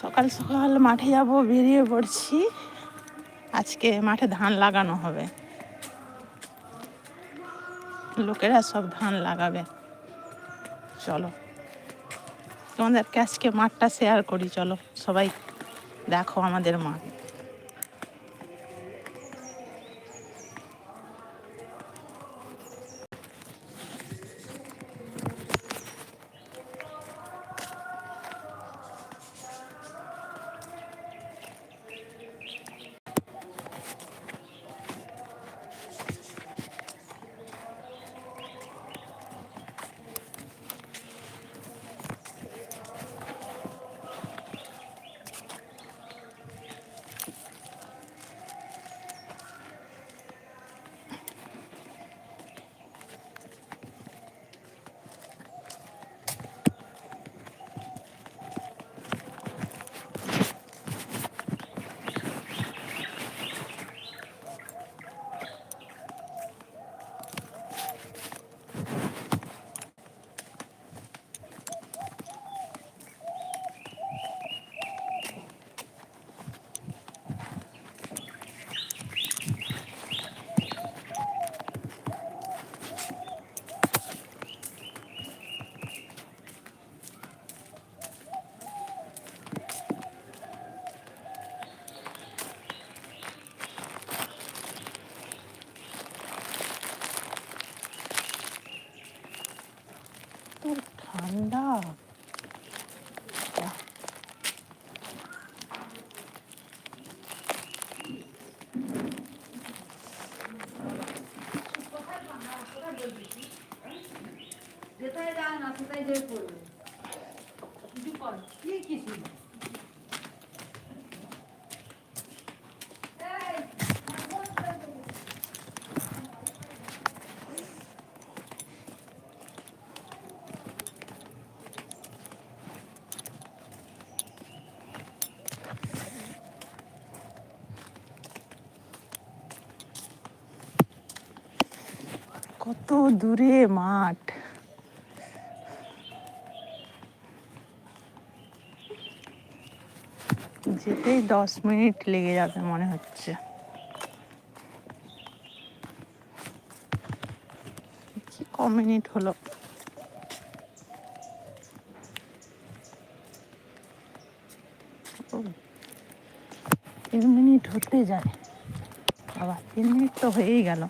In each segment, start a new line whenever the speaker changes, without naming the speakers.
সকাল সকাল মাঠে যাব, বেরিয়ে পড়ছি। আজকে মাঠে ধান লাগানো হবে। লোকেরা সব ধান লাগাবে। চলো। তোমাদের আজকে মাঠটা শেয়ার করি, চলো। সবাই দেখো আমাদের মাঠ তো ঠান্ডা বাহ,
যেটাই কিছু কি কিছু?
কত দূরে মাঠ। যেতেই দশ মিনিট লেগে যাবে মনে হচ্ছে। কি মিনিট হলো? তিন মিনিট হতে যায়। বাবা, তিন মিনিট তো হয়েই গেল।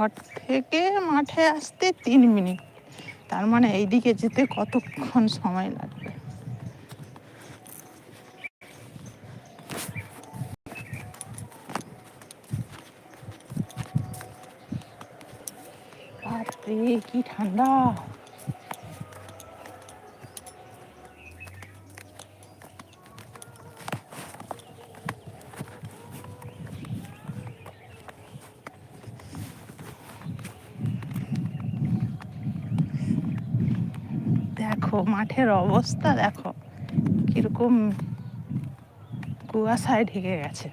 ঘর থেকে মাঠে আসতে তিন মিনিট। তার মানে এইদিকে যেতে কতক্ষণ সময় লাগবে? কি ঠান্ডা! দেখো মাঠের অবস্থা দেখো। কীরকম কুয়াশায় ঢেকে গেছে।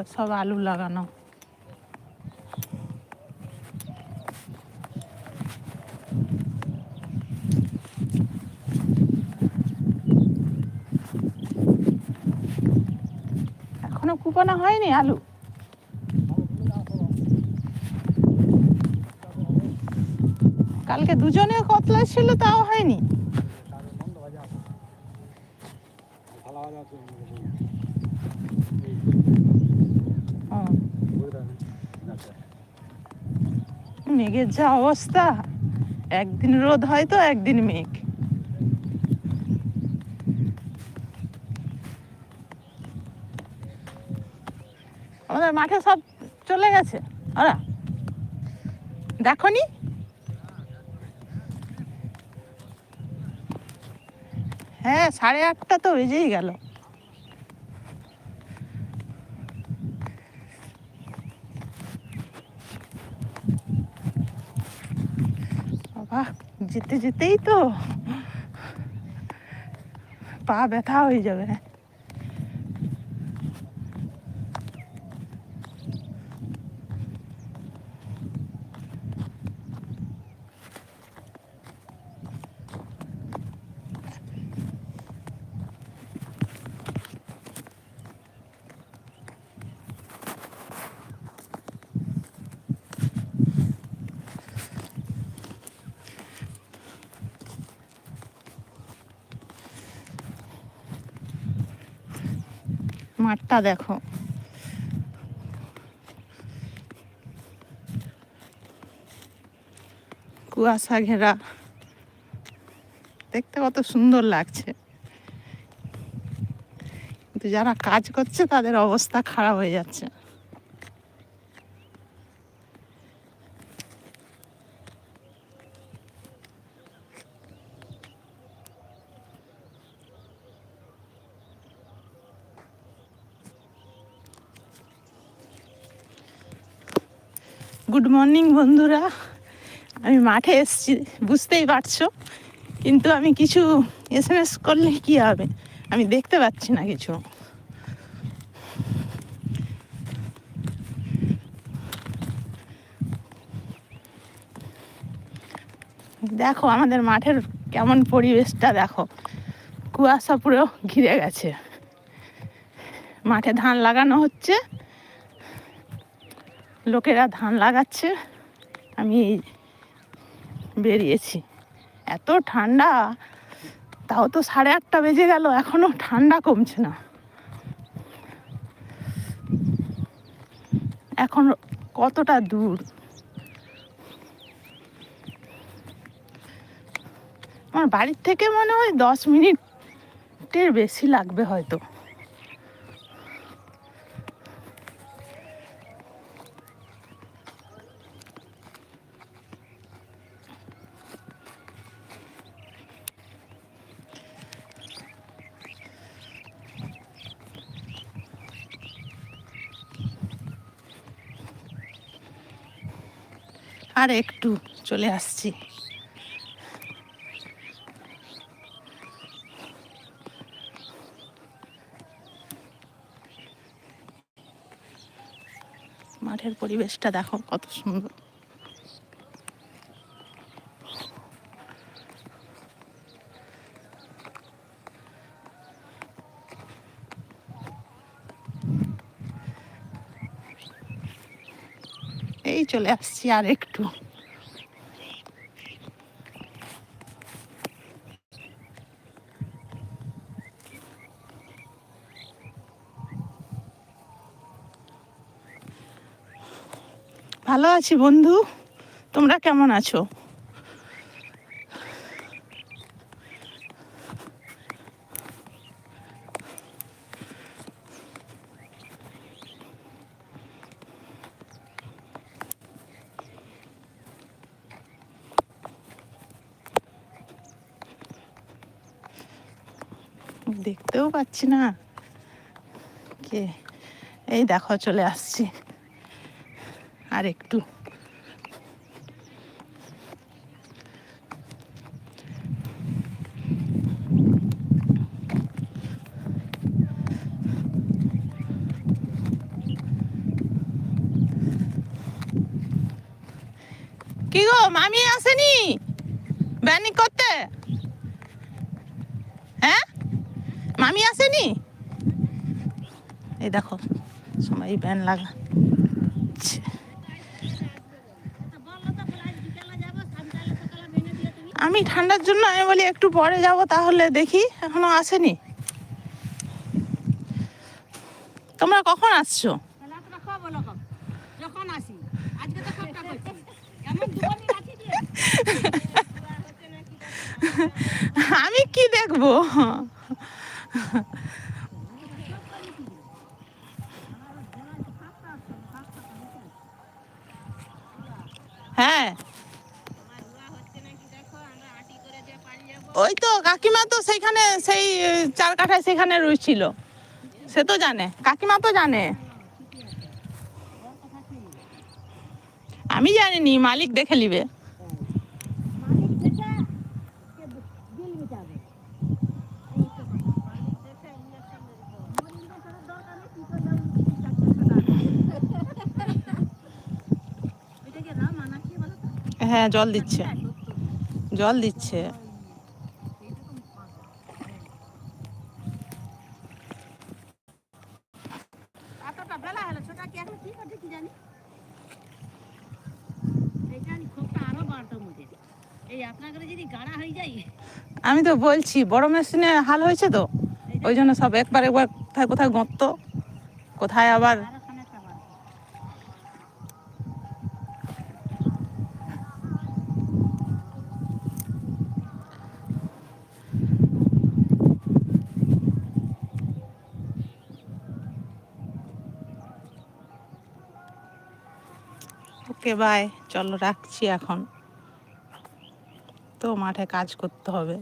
এগুলো সব আলু লাগানো। এখনও কুপানো হয়নি আলু? কালকে দুজনে কতলা ছিল তাও হয়নি? মেঘের যা অবস্থা, একদিন রোদ হয় তো একদিন মেঘ। আমাদের মাঠে সব চলে গেছে। ওরা দেখো নি হ্যাঁ সাড়ে আটটা তো বেজেই গেল বাবা যেতে যেতেই তো পা ব্যথা হয়ে যাবে। মাঠটা দেখো। কুয়াশা ঘেরা। দেখতে কত সুন্দর লাগছে। কিন্তু যারা কাজ করছে তাদের অবস্থা খারাপ হয়ে যাচ্ছে। গুড মর্নিং বন্ধুরা। আমি মাঠে এসেছি, বুঝতেই পারছ। কিন্তু আমি কিছু এস এম এস করলে কি হবে? আমি দেখতে পাচ্ছি না কিছু। দেখো, আমাদের মাঠের কেমন পরিবেশটা দেখো। কুয়াশা পুরো ঘিরে গেছে। মাঠে ধান লাগানো হচ্ছে। লোকেরা ধান লাগাচ্ছে, আমি বেরিয়েছি। এত ঠান্ডা, তাও তো সাড়ে আটটা বেজে গেল, এখনও ঠান্ডা কমছে না। এখন কতটা দূর? আমার বাড়ির থেকে মনে হয় দশ মিনিটের বেশি লাগবে হয়তো। আর একটু চলে আসছি। মাঠের পরিবেশটা দেখো কত সুন্দর। চলে আসছি আর একটু। ভালো আছি বন্ধু তোমরা কেমন আছো? দেখতেও পাচ্ছি না। কে? এই দেখো, চলে আসছি। আর একটু। কি গো, মামি আসেনি? ব্যানি করতে হ্যাঁ মামি আসেনি? এই দেখো সবাই ব্যান লাগা আমি ঠান্ডার জন্য, আমি বলি একটু পরে যাব, তাহলে দেখি, এখনও আসেনি। তোমরা কখন আসছো?
তাহলে আপনারা খাব
হ্যাঁ।
ওই তো কাকিমা তো সেইখানে, সেই, চার কাঠায় সেখানে রয়েছিল সে তো জানে, কাকিমা তো জানে। আমি জানিনি, মালিক দেখে নিবে। হ্যাঁ জল দিচ্ছে। জল দিচ্ছে। আমি তো বলছি বড় মেশিনে হাল হয়েছে তো? ওই জন্য সব একবার একবার কোথায় কোথায় গর্ত কোথায় আবার ওকে বাই চলো রাখছি এখন। তো মাঠে কাজ করতে হবে।